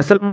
আসসালাম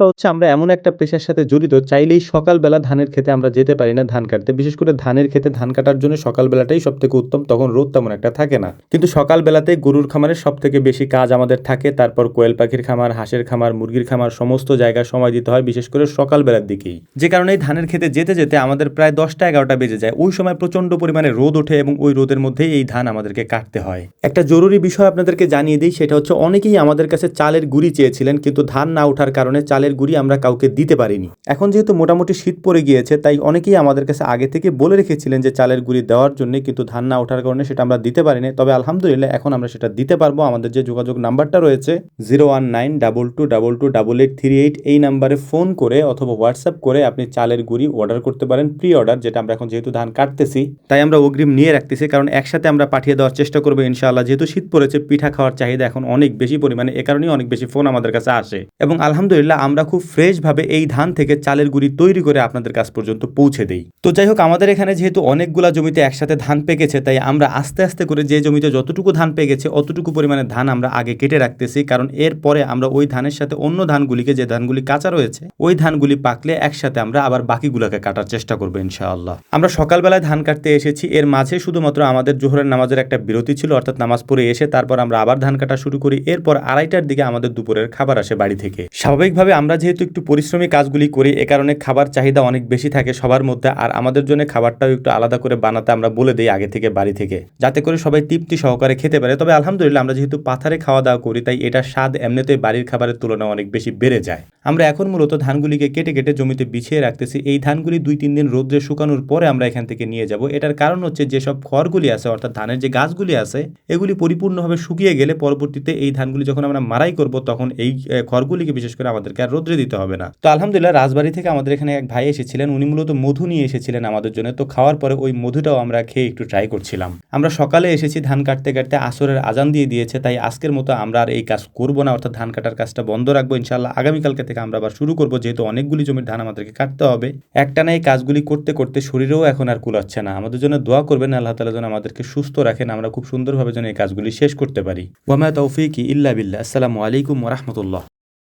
তো হচ্ছে আমরা এমন একটা পেশার সাথে জড়িত চাইলেই সকালবেলা ধানের ক্ষেতে আমরা যেতে পারি না ধান কাটতে। বিশেষ করে ধানের ক্ষেতে ধান কাটার জন্য সকালবেলাটাই সব থেকে উত্তম। তখন রোদ তেমন একটা থাকে না। কিন্তু সকালবেলাতে গরুর খামারের সবথেকে বেশি কাজ আমাদের থাকে। তারপর কোয়েল পাখির খামার, হাঁসের খামার, মুরগির খামার সমস্ত জায়গায় সময় দিতে হয় বিশেষ করে সকালবেলার দিকেই। যে কারণে এই ধানের ক্ষেতে যেতে, যেতে আমাদের প্রায় ১০টা ১১টা বেজে যায়। ওই সময় প্রচণ্ড পরিমাণে রোদ ওঠে এবং ওই রোদের মধ্যেই এই ধান আমাদেরকে কাটতে হয়। একটা জরুরি বিষয় আপনাদেরকে জানিয়ে দিই সেটা হচ্ছে অনেকেই আমাদের কাছে চালের গুঁড়ি চেয়েছিলেন কিন্তু ধান না ওঠার কারণে চালের গুঁড়ি আমরা কাউকে দিতে পারিনি। এখন যেহেতু মোটামুটি শীত পড়ে গিয়েছে, তাই অনেকেই আমাদের কাছে আগে থেকে বলে রেখেছিলেন যে চালের গুঁড়ি দেওয়ার জন্য কিন্তু ধান না ওঠার কারণে সেটা আমরা দিতে পারিনি। তবে আলহামদুলিল্লাহ এখন আমরা সেটা দিতে পারব। আমাদের যে যোগাযোগ নাম্বারটা রয়েছে zero one nine double two double two double eight three eight, এই নাম্বারে ফোন করে অথবা হোয়াটসঅ্যাপ করে আপনি চালের গুঁড়ি অর্ডার করতে পারেন প্রি অর্ডার যেটা আমরা এখন যেহেতু ধান কাটতেছি তাই আমরা অগ্রিম নিয়ে রাখতেছি, কারণ একসাথে আমরা পাঠিয়ে দেওয়ার চেষ্টা করব ইনশাআল্লাহ যেহেতু শীত পড়েছে, পিঠা খাওয়ার চাহিদা এখন অনেক বেশি পরিমাণে, এ কারণেই অনেক বেশি ফোন আমাদের কাছে আসে এবং আলহামদুলিল্লাহ আমরা খুব ফ্রেশভাবে এই ধান থেকে চালের গুঁড়ি তৈরি করে আপনাদের কাছ পর্যন্ত পৌঁছে দেই। তো যাই হোক, আমাদের এখানে যেহেতু অনেকগুলা জমিতে একসাথে ধান পেকেছে, তাই আমরা আস্তে আস্তে করে যে জমিতে যতটুকু ধান পেকেছে, অতটুকু পরিমাণে ধান আমরা আগে কেটে রাখতেছি। কারণ এরপরে আমরা ওই ধানের সাথে অন্য ধানগুলিকে, যে ধানগুলি কাঁচা রয়েছে, ওই ধানগুলি পাকলে একসাথে আমরা আবার বাকিগুলোকে কাটার চেষ্টা করব ইনশাআল্লাহ। আমরা সকালবেলায় ধান কাটতে এসেছি। এর মাঝে শুধুমাত্র আমাদের জোহরের নামাজের একটা বিরতি ছিল, অর্থাৎ নামাজ পড়ে এসে তারপর আমরা আবার ধান কাটা শুরু করি। এরপর আড়াইটার দিকে আমাদের দুপুরের খাবার আসে বাড়ি থেকে। স্বাভাবিকভাবে আমরা যেহেতু একটু পরিশ্রমী কাজগুলি করি, এ কারণে খাবার চাহিদা অনেক বেশি থাকে সবার মধ্যে। আর আমাদের জন্য খাবারটাও একটু আলাদা করে বানাতে আমরা বলে দিই আগে থেকে বাড়ি থেকে। যাতে করে সবাই তৃপ্তি সহকারে খেতে পারে। তবে আলহামদুলিল্লাহ আমরা যেহেতু পাথারে খাওয়া দাওয়া করি, তাই এটার স্বাদ এমনিতেই বাড়ির খাবারের তুলনায় অনেক বেশি বেড়ে যায়। আমরা এখন মূলত ধানগুলিকে কেটে কেটে জমিতে বিছিয়ে রাখতেছি। এই ধানগুলি দুই তিন দিন রোদ্রে শুকানোর পরে আমরা এখান থেকে নিয়ে যাব। এটার কারণ হচ্ছে যেসব খড়গুলি আছে, অর্থাৎ ধানের যে গাছগুলি আছে, এগুলি পরিপূর্ণভাবে শুকিয়ে গেলে পরবর্তীতে এই ধানগুলি যখন আমরা মারাই করব, তখন এই খড়গুলিকে বিশেষ করে আমাদেরকে আর রোদ্রে দিতে হবে না। তো আলহামদুলিল্লাহ রাজবাড়ি থেকে আমাদের এখানে এক ভাই এসেছিলেন। উনি মূলত মধু নিয়ে এসেছিলেন আমাদের জন্য। তো খাওয়ার পরে ওই মধুটাও আমরা খেয়ে একটু ট্রাই করছিলাম। আমরা সকালে এসেছি ধান কাটতে কাটতে। আসরের আজান দিয়ে দিয়েছে। তাই আজকের মতো আমরা আর এই কাজ করব না। অর্থাৎ ধান কাটার কাজটা বন্ধ রাখব। ইনশাল্লাহ আগামীকালকে থেকে আমরা আবার শুরু করব। যেহেতু অনেকগুলি জমির ধান আমাদেরকে কাটতে হবে। একটা না এই কাজগুলি করতে করতে শরীরেও এখন আর কুলাচ্ছে না। আমাদের জন্য দোয়া করবেন। আল্লাহ তালা যেন আমাদেরকে সুস্থ রাখেন। আমরা খুব সুন্দরভাবে যেন এই কাজগুলি শেষ করতে পারি। ওয়ামা তৌফিক ইল্লা বিল্লাহ। আসসালামু আলাইকুম রহমতুল্লাহ।